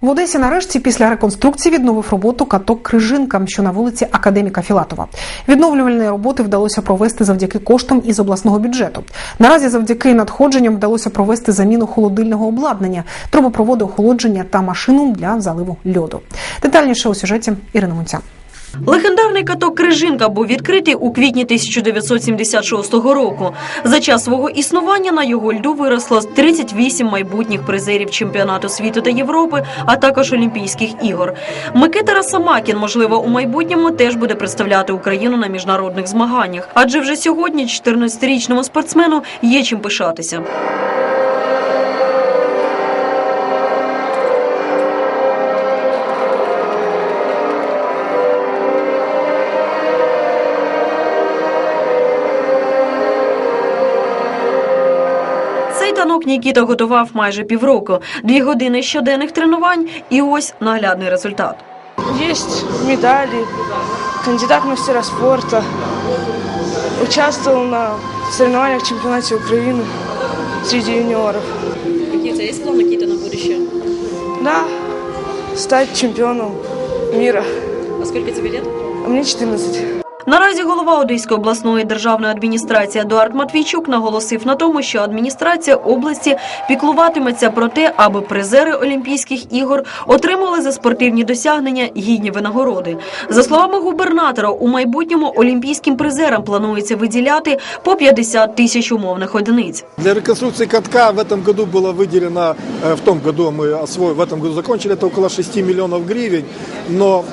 В Одесі нарешті після реконструкції відновив роботу каток Крижинка, що на вулиці Академіка Філатова. Відновлювальні роботи вдалося провести завдяки коштам із обласного бюджету. Наразі завдяки надходженням вдалося провести заміну холодильного обладнання, трубопроводу охолодження та машину для заливу льоду. Детальніше у сюжеті Ірина Мунця. Легендарний каток Крижинка був відкритий у квітні 1976 року. За час свого існування на його льду виросло 38 майбутніх призерів чемпіонату світу та Європи, а також Олімпійських ігор. Микита Расамакін, можливо, у майбутньому теж буде представляти Україну на міжнародних змаганнях, адже вже сьогодні 14-річному спортсмену є чим пишатися. Танок Нікіта готував майже півроку, дві години щоденних тренувань, і ось наглядний результат. Есть медали, кандидат мастера спорта. Участвовал на соревнованиях в чемпионате Украины среди юниоров. Які це є план Нікіта на будущее? Да, стать чемпионом мира. А скільки тобі? А мне 14. Наразі голова Одеської обласної державної адміністрації Едуард Матвійчук наголосив на тому, що адміністрація області піклуватиметься про те, аби призери Олімпійських ігор отримали за спортивні досягнення гідні винагороди. За словами губернатора, у майбутньому олімпійським призерам планується виділяти по 50 тисяч умовних одиниць. Для реконструкции катка в этом году было выделено, э, в том году мы освоили, в этом году закончили, это около 6 миллионов гривен, но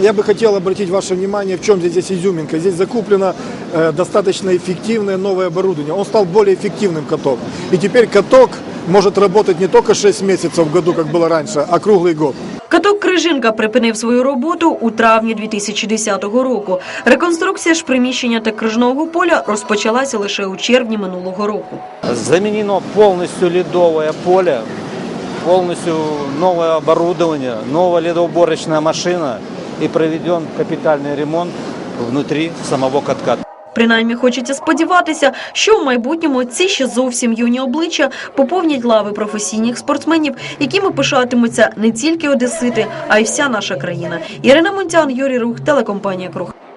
я бы хотел обратить ваше внимание, в чем здесь изюминка. Здесь закуплено э, достаточно эффективное новое оборудование. Он стал более эффективным каток. И теперь каток может работать не только 6 месяцев в году, как было раньше, а круглый год. Каток Крижинка припинив свою роботу у травні 2010 року. Реконструкція ж приміщення та крижного поля розпочалася лише у червні минулого року. Заменено полностью ледовое поле, полностью новое оборудование, новая ледоуборочная машина и проведен капитальный ремонт внутри самого катка. Принаймні хочеться сподіватися, що в майбутньому ці ще зовсім юні обличчя поповнять лави професійних спортсменів, якими пишатимуться не тільки одесити, а й вся наша країна. Ірина Монтян, Юрій Рух, телекомпанія Круг.